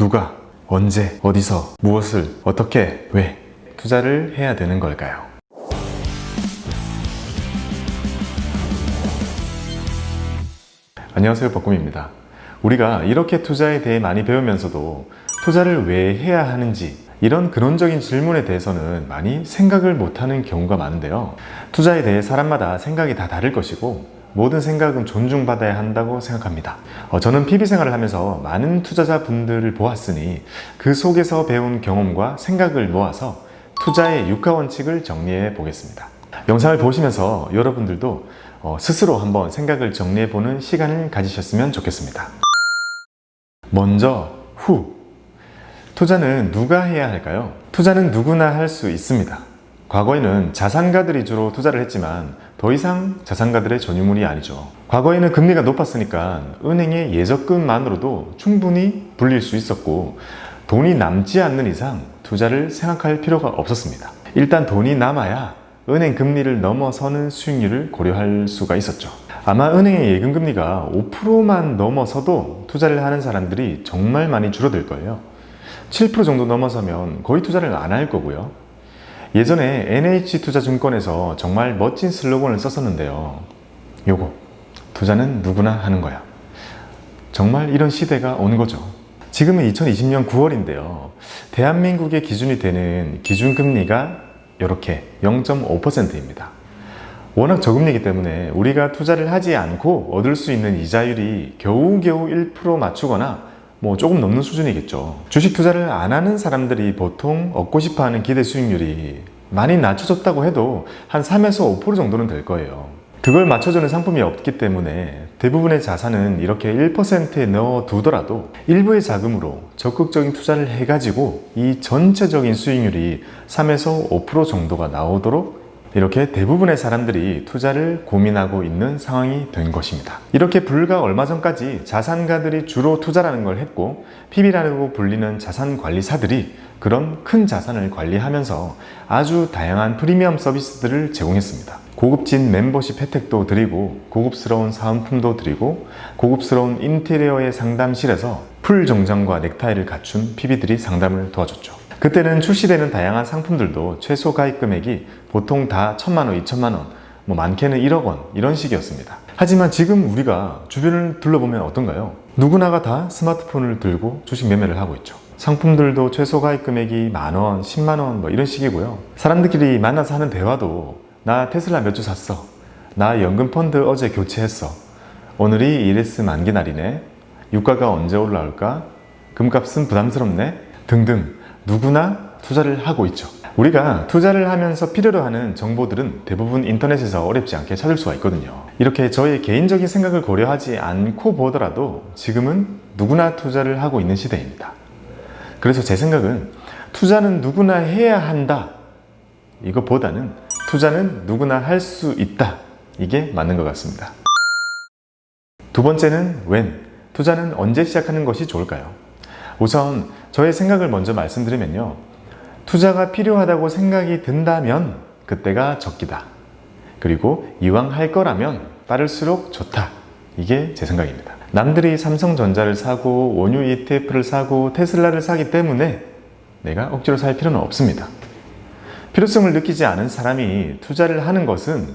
누가, 언제, 어디서, 무엇을, 어떻게, 왜 투자를 해야 되는 걸까요? 안녕하세요. 벅꿈입니다. 우리가 이렇게 투자에 대해 많이 배우면서도 투자를 왜 해야 하는지 이런 근원적인 질문에 대해서는 많이 생각을 못하는 경우가 많은데요. 투자에 대해 사람마다 생각이 다 다를 것이고 모든 생각은 존중받아야 한다고 생각합니다. 어, 저는 PB 생활을 하면서 많은 투자자분들을 보았으니 그 속에서 배운 경험과 생각을 모아서 투자의 육하 원칙을 정리해 보겠습니다. 영상을 보시면서 여러분들도 어, 스스로 한번 생각을 정리해 보는 시간을 가지셨으면 좋겠습니다. 먼저 후 투자는 누가 해야 할까요? 투자는 누구나 할 수 있습니다. 과거에는 자산가들이 주로 투자를 했지만 더 이상 자산가들의 전유물이 아니죠. 과거에는 금리가 높았으니까 은행의 예적금만으로도 충분히 불릴 수 있었고 돈이 남지 않는 이상 투자를 생각할 필요가 없었습니다. 일단 돈이 남아야 은행 금리를 넘어서는 수익률을 고려할 수가 있었죠. 아마 은행의 예금 금리가 5%만 넘어서도 투자를 하는 사람들이 정말 많이 줄어들 거예요. 7% 정도 넘어서면 거의 투자를 안 할 거고요. 예전에 NH투자증권에서 정말 멋진 슬로건을 썼었는데요. 요거, 투자는 누구나 하는 거야. 정말 이런 시대가 온 거죠. 지금은 2020년 9월인데요. 대한민국의 기준이 되는 기준금리가 이렇게 0.5%입니다. 워낙 저금리이기 때문에 우리가 투자를 하지 않고 얻을 수 있는 이자율이 겨우겨우 1% 맞추거나 뭐 조금 넘는 수준이겠죠. 주식 투자를 안 하는 사람들이 보통 얻고 싶어 하는 기대 수익률이 많이 낮춰졌다고 해도 한 3에서 5% 정도는 될 거예요. 그걸 맞춰주는 상품이 없기 때문에 대부분의 자산은 이렇게 1%에 넣어 두더라도 일부의 자금으로 적극적인 투자를 해가지고 이 전체적인 수익률이 3에서 5% 정도가 나오도록 이렇게 대부분의 사람들이 투자를 고민하고 있는 상황이 된 것입니다. 이렇게 불과 얼마 전까지 자산가들이 주로 투자라는 걸 했고 PB라고 불리는 자산 관리사들이 그런 큰 자산을 관리하면서 아주 다양한 프리미엄 서비스들을 제공했습니다. 고급진 멤버십 혜택도 드리고 고급스러운 사은품도 드리고 고급스러운 인테리어의 상담실에서 풀 정장과 넥타이를 갖춘 PB들이 상담을 도와줬죠. 그때는 출시되는 다양한 상품들도 최소 가입 금액이 보통 다 천만 원, 이천만 원, 뭐 많게는 1억 원 이런 식이었습니다. 하지만 지금 우리가 주변을 둘러보면 어떤가요? 누구나가 다 스마트폰을 들고 주식 매매를 하고 있죠. 상품들도 최소 가입 금액이 만 원, 10만 원 뭐 이런 식이고요. 사람들끼리 만나서 하는 대화도 나 테슬라 몇 주 샀어. 나 연금 펀드 어제 교체했어. 오늘이 이레스 만기 날이네. 유가가 언제 올라올까? 금값은 부담스럽네. 등등 누구나 투자를 하고 있죠. 우리가 투자를 하면서 필요로 하는 정보들은 대부분 인터넷에서 어렵지 않게 찾을 수가 있거든요. 이렇게 저의 개인적인 생각을 고려하지 않고 보더라도 지금은 누구나 투자를 하고 있는 시대입니다. 그래서 제 생각은 투자는 누구나 해야 한다. 이것보다는 투자는 누구나 할 수 있다. 이게 맞는 것 같습니다. 두 번째는 when. 투자는 언제 시작하는 것이 좋을까요? 우선 저의 생각을 먼저 말씀드리면요. 투자가 필요하다고 생각이 든다면 그때가 적기다. 그리고 이왕 할 거라면 빠를수록 좋다. 이게 제 생각입니다. 남들이 삼성전자를 사고 원유 ETF를 사고 테슬라를 사기 때문에 내가 억지로 살 필요는 없습니다. 필요성을 느끼지 않은 사람이 투자를 하는 것은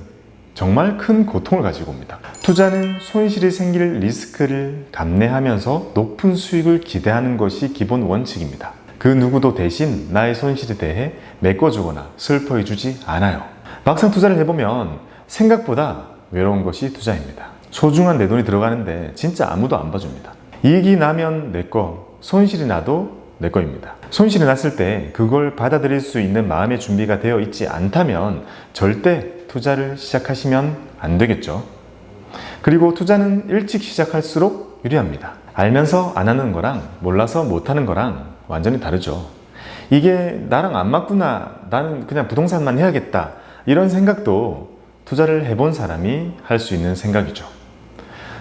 정말 큰 고통을 가지고 옵니다. 투자는 손실이 생길 리스크를 감내하면서 높은 수익을 기대하는 것이 기본 원칙입니다. 그 누구도 대신 나의 손실에 대해 메꿔주거나 슬퍼해주지 않아요. 막상 투자를 해보면 생각보다 외로운 것이 투자입니다. 소중한 내 돈이 들어가는데 진짜 아무도 안 봐줍니다. 이익이 나면 내 거, 손실이 나도 내 거입니다. 손실이 났을 때 그걸 받아들일 수 있는 마음의 준비가 되어 있지 않다면 절대 투자를 시작하시면 안 되겠죠. 그리고 투자는 일찍 시작할수록 유리합니다. 알면서 안 하는 거랑 몰라서 못 하는 거랑 완전히 다르죠. 이게 나랑 안 맞구나. 나는 그냥 부동산만 해야겠다. 이런 생각도 투자를 해본 사람이 할 수 있는 생각이죠.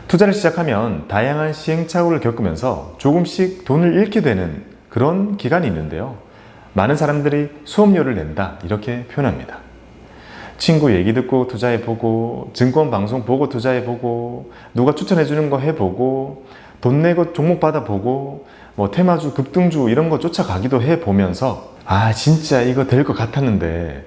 투자를 시작하면 다양한 시행착오를 겪으면서 조금씩 돈을 잃게 되는 그런 기간이 있는데요. 많은 사람들이 수업료를 낸다. 이렇게 표현합니다. 친구 얘기 듣고 투자해보고, 증권 방송 보고 투자해보고, 누가 추천해주는 거 해보고, 돈 내고 종목 받아보고, 뭐 테마주, 급등주 이런 거 쫓아가기도 해 보면서 아 진짜 이거 될 것 같았는데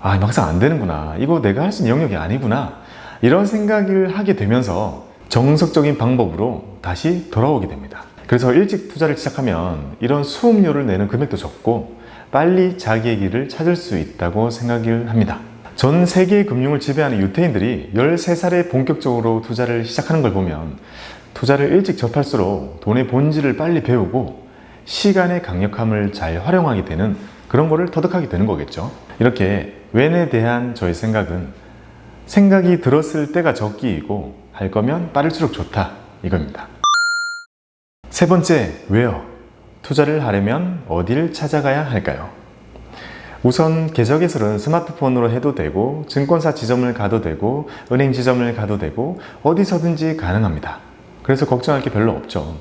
아 막상 안 되는구나 이거 내가 할 수 있는 영역이 아니구나 이런 생각을 하게 되면서 정석적인 방법으로 다시 돌아오게 됩니다. 그래서 일찍 투자를 시작하면 이런 수업료를 내는 금액도 적고 빨리 자기의 길을 찾을 수 있다고 생각을 합니다. 전 세계 금융을 지배하는 유태인들이 13살에 본격적으로 투자를 시작하는 걸 보면 투자를 일찍 접할수록 돈의 본질을 빨리 배우고 시간의 강력함을 잘 활용하게 되는 그런 거를 터득하게 되는 거겠죠. 이렇게 웬에 대한 저의 생각은 생각이 들었을 때가 적기이고 할 거면 빠를수록 좋다 이겁니다. 세 번째, 왜요? 투자를 하려면 어디를 찾아가야 할까요? 우선 계좌 개설은 스마트폰으로 해도 되고 증권사 지점을 가도 되고 은행 지점을 가도 되고 어디서든지 가능합니다. 그래서 걱정할 게 별로 없죠.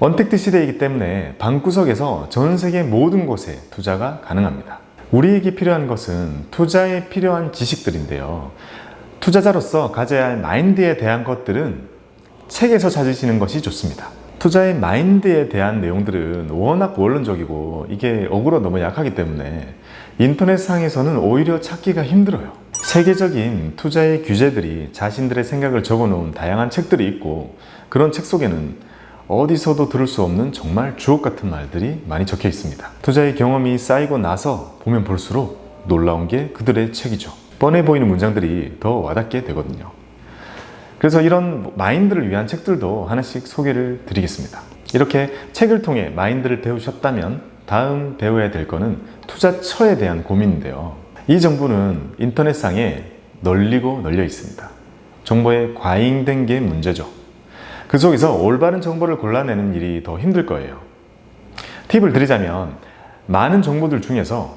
언택트 시대이기 때문에 방구석에서 전 세계 모든 곳에 투자가 가능합니다. 우리에게 필요한 것은 투자에 필요한 지식들인데요. 투자자로서 가져야 할 마인드에 대한 것들은 책에서 찾으시는 것이 좋습니다. 투자의 마인드에 대한 내용들은 워낙 원론적이고 이게 어구로 너무 약하기 때문에 인터넷상에서는 오히려 찾기가 힘들어요. 세계적인 투자의 규제들이 자신들의 생각을 적어 놓은 다양한 책들이 있고 그런 책 속에는 어디서도 들을 수 없는 정말 주옥 같은 말들이 많이 적혀 있습니다. 투자의 경험이 쌓이고 나서 보면 볼수록 놀라운 게 그들의 책이죠. 뻔해 보이는 문장들이 더 와닿게 되거든요. 그래서 이런 마인드를 위한 책들도 하나씩 소개를 드리겠습니다. 이렇게 책을 통해 마인드를 배우셨다면 다음 배워야 될 거는 투자처에 대한 고민인데요. 이 정보는 인터넷상에 널리고 널려 있습니다. 정보에 과잉된 게 문제죠. 그 속에서 올바른 정보를 골라내는 일이 더 힘들 거예요. 팁을 드리자면 많은 정보들 중에서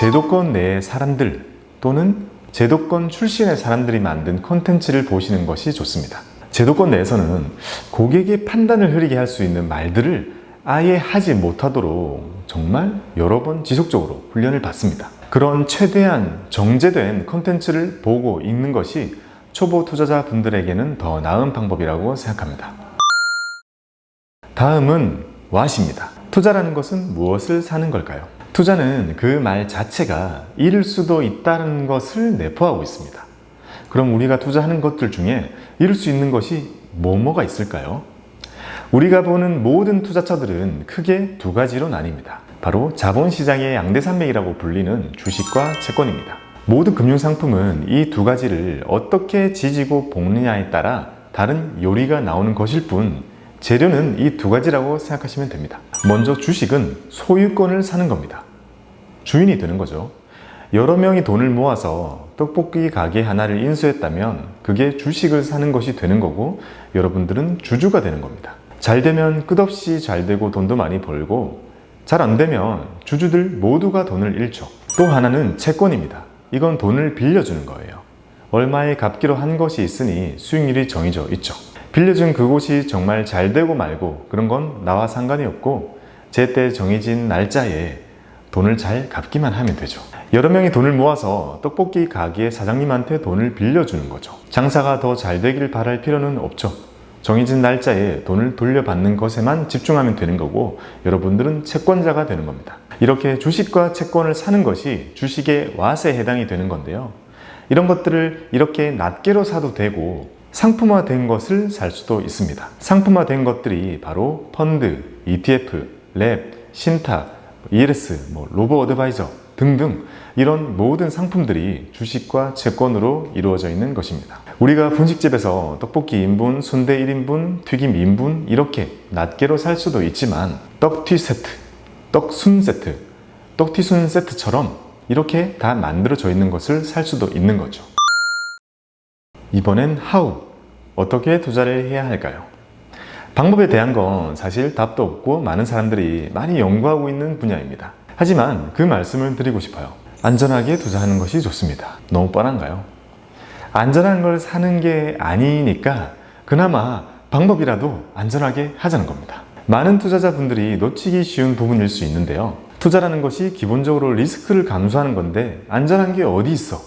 제도권 내의 사람들 또는 제도권 출신의 사람들이 만든 콘텐츠를 보시는 것이 좋습니다. 제도권 내에서는 고객의 판단을 흐리게 할 수 있는 말들을 아예 하지 못하도록 정말 여러 번 지속적으로 훈련을 받습니다. 그런 최대한 정제된 콘텐츠를 보고 읽는 것이 초보 투자자 분들에게는 더 나은 방법이라고 생각합니다. 다음은 what입니다. 투자라는 것은 무엇을 사는 걸까요? 투자는 그 말 자체가 잃을 수도 있다는 것을 내포하고 있습니다. 그럼 우리가 투자하는 것들 중에 잃을 수 있는 것이 뭐뭐가 있을까요? 우리가 보는 모든 투자처들은 크게 두 가지로 나뉩니다. 바로 자본시장의 양대산맥이라고 불리는 주식과 채권입니다. 모든 금융상품은 이 두 가지를 어떻게 지지고 볶느냐에 따라 다른 요리가 나오는 것일 뿐 재료는 이 두 가지라고 생각하시면 됩니다. 먼저 주식은 소유권을 사는 겁니다. 주인이 되는 거죠. 여러 명이 돈을 모아서 떡볶이 가게 하나를 인수했다면 그게 주식을 사는 것이 되는 거고 여러분들은 주주가 되는 겁니다. 잘 되면 끝없이 잘 되고 돈도 많이 벌고 잘 안 되면 주주들 모두가 돈을 잃죠. 또 하나는 채권입니다. 이건 돈을 빌려주는 거예요. 얼마에 갚기로 한 것이 있으니 수익률이 정해져 있죠. 빌려준 그곳이 정말 잘 되고 말고 그런 건 나와 상관이 없고 제때 정해진 날짜에 돈을 잘 갚기만 하면 되죠. 여러 명이 돈을 모아서 떡볶이 가게 사장님한테 돈을 빌려주는 거죠. 장사가 더 잘 되길 바랄 필요는 없죠. 정해진 날짜에 돈을 돌려받는 것에만 집중하면 되는 거고 여러분들은 채권자가 되는 겁니다. 이렇게 주식과 채권을 사는 것이 주식의 왓에 해당이 되는 건데요. 이런 것들을 이렇게 낱개로 사도 되고 상품화된 것을 살 수도 있습니다. 상품화된 것들이 바로 펀드, ETF, 랩, 신탁, ELS, 뭐 로보 어드바이저 등등 이런 모든 상품들이 주식과 채권으로 이루어져 있는 것입니다. 우리가 분식집에서 떡볶이 2인분, 순대 1인분, 튀김 2인분 이렇게 낱개로 살 수도 있지만 떡튀 세트, 떡순 세트, 떡튀순 세트처럼 이렇게 다 만들어져 있는 것을 살 수도 있는 거죠. 이번엔 how 어떻게 투자를 해야 할까요? 방법에 대한 건 사실 답도 없고 많은 사람들이 많이 연구하고 있는 분야입니다. 하지만 그 말씀을 드리고 싶어요. 안전하게 투자하는 것이 좋습니다. 너무 뻔한가요? 안전한 걸 사는 게 아니니까 그나마 방법이라도 안전하게 하자는 겁니다. 많은 투자자분들이 놓치기 쉬운 부분일 수 있는데요. 투자라는 것이 기본적으로 리스크를 감수하는 건데 안전한 게 어디 있어?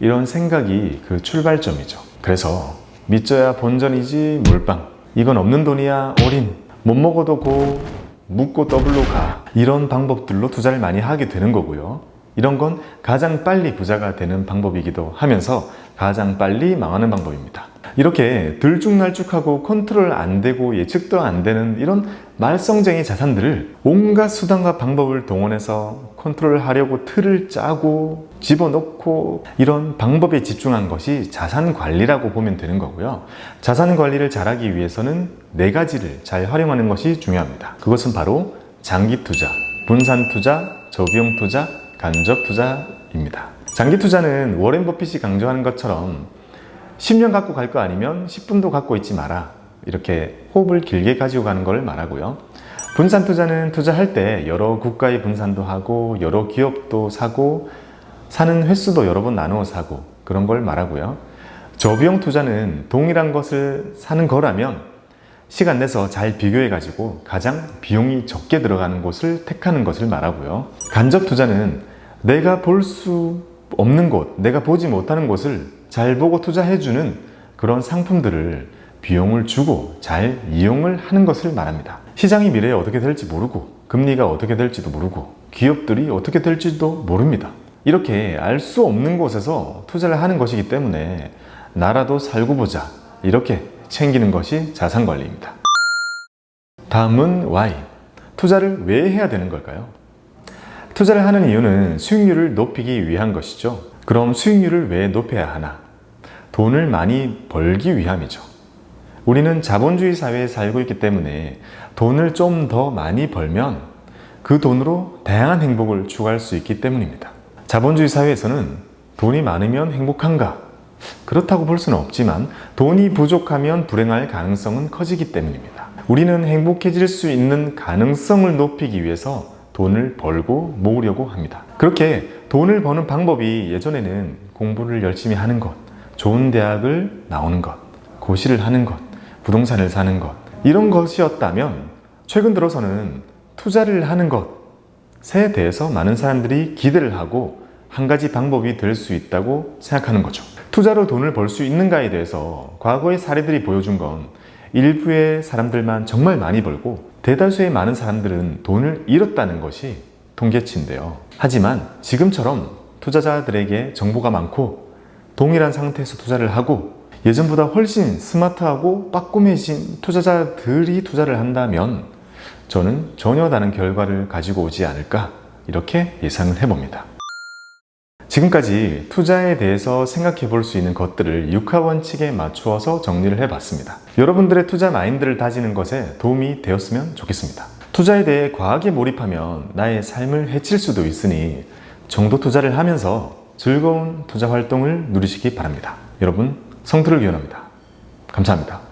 이런 생각이 그 출발점이죠. 그래서 믿져야 본전이지 몰빵. 이건 없는 돈이야 올인. 못 먹어도 고, 묻고 더블로 가. 이런 방법들로 투자를 많이 하게 되는 거고요. 이런 건 가장 빨리 부자가 되는 방법이기도 하면서 가장 빨리 망하는 방법입니다. 이렇게 들쭉날쭉하고 컨트롤 안 되고 예측도 안 되는 이런 말썽쟁이 자산들을 온갖 수단과 방법을 동원해서 컨트롤 하려고 틀을 짜고 집어넣고 이런 방법에 집중한 것이 자산 관리라고 보면 되는 거고요. 자산 관리를 잘하기 위해서는 네 가지를 잘 활용하는 것이 중요합니다. 그것은 바로 장기 투자, 분산 투자, 저비용 투자, 간접 투자입니다. 장기 투자는 워렌 버핏이 강조하는 것처럼 10년 갖고 갈 거 아니면 10분도 갖고 있지 마라. 이렇게 호흡을 길게 가지고 가는 걸 말하고요. 분산 투자는 투자할 때 여러 국가의 분산도 하고 여러 기업도 사고 사는 횟수도 여러 번 나누어 사고 그런 걸 말하고요. 저비용 투자는 동일한 것을 사는 거라면 시간 내서 잘 비교해 가지고 가장 비용이 적게 들어가는 곳을 택하는 것을 말하고요. 간접 투자는 내가 볼 수 없는 곳, 내가 보지 못하는 곳을 잘 보고 투자해주는 그런 상품들을 비용을 주고 잘 이용을 하는 것을 말합니다. 시장이 미래에 어떻게 될지 모르고, 금리가 어떻게 될지도 모르고, 기업들이 어떻게 될지도 모릅니다. 이렇게 알 수 없는 곳에서 투자를 하는 것이기 때문에 나라도 살고 보자. 이렇게 챙기는 것이 자산 관리입니다. 다음은 Y. 투자를 왜 해야 되는 걸까요? 투자를 하는 이유는 수익률을 높이기 위한 것이죠. 그럼 수익률을 왜 높여야 하나? 돈을 많이 벌기 위함이죠. 우리는 자본주의 사회에 살고 있기 때문에 돈을 좀 더 많이 벌면 그 돈으로 다양한 행복을 추구할 수 있기 때문입니다. 자본주의 사회에서는 돈이 많으면 행복한가? 그렇다고 볼 수는 없지만 돈이 부족하면 불행할 가능성은 커지기 때문입니다. 우리는 행복해질 수 있는 가능성을 높이기 위해서 돈을 벌고 모으려고 합니다. 그렇게 돈을 버는 방법이 예전에는 공부를 열심히 하는 것, 좋은 대학을 나오는 것, 고시를 하는 것, 부동산을 사는 것, 이런 것이었다면 최근 들어서는 투자를 하는 것에 대해서 많은 사람들이 기대를 하고 한 가지 방법이 될 수 있다고 생각하는 거죠. 투자로 돈을 벌 수 있는가에 대해서 과거의 사례들이 보여준 건 일부의 사람들만 정말 많이 벌고 대다수의 많은 사람들은 돈을 잃었다는 것이 통계치인데요. 하지만 지금처럼 투자자들에게 정보가 많고 동일한 상태에서 투자를 하고 예전보다 훨씬 스마트하고 빠꼼해진 투자자들이 투자를 한다면 저는 전혀 다른 결과를 가지고 오지 않을까 이렇게 예상을 해봅니다. 지금까지 투자에 대해서 생각해 볼 수 있는 것들을 육하 원칙에 맞추어서 정리를 해 봤습니다. 여러분들의 투자 마인드를 다지는 것에 도움이 되었으면 좋겠습니다. 투자에 대해 과하게 몰입하면 나의 삶을 해칠 수도 있으니 정도 투자를 하면서 즐거운 투자 활동을 누리시기 바랍니다. 여러분, 성투를 기원합니다. 감사합니다.